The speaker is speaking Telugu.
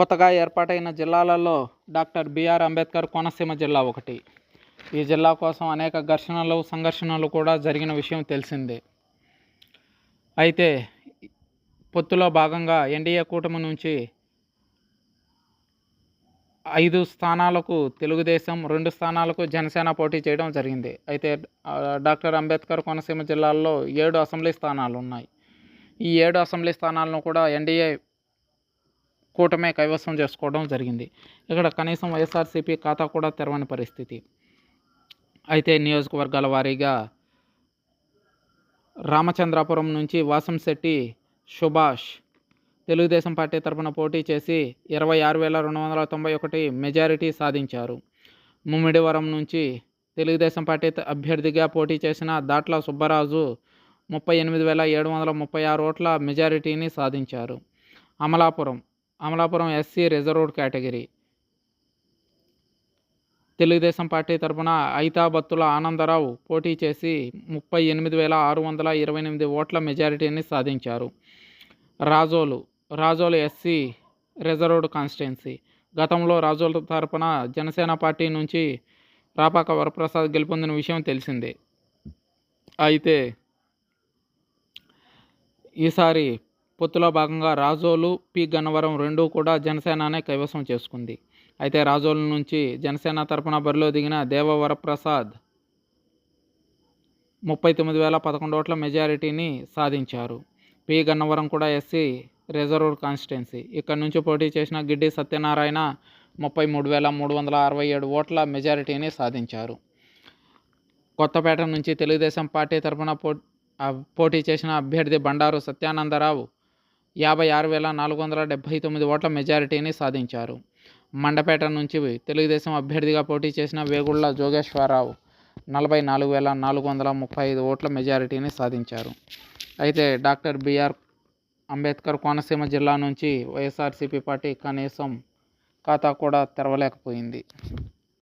కొత్తగా ఏర్పాటైన జిల్లాలలో డాక్టర్ బిఆర్ అంబేద్కర్ కోనసీమ జిల్లా ఒకటి. ఈ జిల్లా కోసం అనేక ఘర్షణలు సంఘర్షణలు కూడా జరిగిన విషయం తెలిసిందే. అయితే పొత్తులో భాగంగా ఎన్డీఏ కూటమి నుంచి ఐదు స్థానాలకు తెలుగుదేశం రెండు స్థానాలకు జనసేన పోటీ చేయడం జరిగింది. అయితే డాక్టర్ అంబేద్కర్ కోనసీమ జిల్లాల్లో ఏడు అసెంబ్లీ స్థానాలు ఉన్నాయి ఈ ఏడు అసెంబ్లీ స్థానాలను కూడా ఎన్డీఏ కూటమే కైవసం చేసుకోవడం జరిగింది. ఇక్కడ కనీసం వైఎస్ఆర్సీపీ ఖాతా కూడా తెరవని పరిస్థితి. అయితే నియోజకవర్గాల వారీగా రామచంద్రాపురం నుంచి వాసంశెట్టి సుభాష్ తెలుగుదేశం పార్టీ తరఫున పోటీ చేసి ఇరవై ఆరు వేల రెండు వందల తొంభై ఒకటి మెజారిటీ సాధించారు. ముమ్మిడివరం నుంచి తెలుగుదేశం పార్టీ అభ్యర్థిగా పోటీ చేసిన దాట్ల సుబ్బరాజు ముప్పై ఎనిమిది వేల ఏడు వందల ముప్పై ఆరు ఓట్ల మెజారిటీని సాధించారు. Amalapuram Amalapuram SC reserved category. Telugu Desam party తరపున ఐతాబత్తుల ఆనందరావు పోటీ చేసి ముప్పై ఎనిమిది వేల ఆరు వందల ఇరవై ఎనిమిది ఓట్ల మెజారిటీని సాధించారు. Razole Razole SC reserved constituency. గతంలో రాజోల తరపున జనసేన పార్టీ నుంచి రాపాక వరప్రసాద్ గెలుపొందిన విషయం తెలిసిందే. అయితే ఈసారి పొత్తులో భాగంగా రాజోలు పి. గన్నవరం రెండూ కూడా జనసేననే కైవసం చేసుకుంది. అయితే రాజోలు నుంచి జనసేన తరపున బరిలో దిగిన దేవవరప్రసాద్ ముప్పై తొమ్మిది వేల పదకొండు ఓట్ల మెజారిటీని సాధించారు. పి. గన్నవరం కూడా ఎస్సీ రిజర్వ్ కాన్స్టిట్యున్సీ. ఇక్కడ నుంచి పోటీ చేసిన గిడ్డి సత్యనారాయణ ముప్పై మూడు వేల మూడు వందల అరవై ఏడు ఓట్ల మెజారిటీని సాధించారు. కొత్తపేట నుంచి తెలుగుదేశం పార్టీ తరఫున పో పోటీ చేసిన అభ్యర్థి బండారు సత్యానందరావు యాభై ఆరు వేల నాలుగు వందల డెబ్భై తొమ్మిది ఓట్ల మెజారిటీని సాధించారు. మండపేట నుంచి తెలుగుదేశం అభ్యర్థిగా పోటీ చేసిన వేగుళ్ళ జోగేశ్వరరావు నలభై నాలుగు వేల నాలుగు వందల ముప్పై ఐదు ఓట్ల మెజారిటీని సాధించారు. అయితే డాక్టర్ బిఆర్ అంబేద్కర్ కోనసీమ జిల్లా నుంచి వైఎస్ఆర్సీపీ పార్టీ కనీసం ఖాతా కూడా తెరవలేకపోయింది.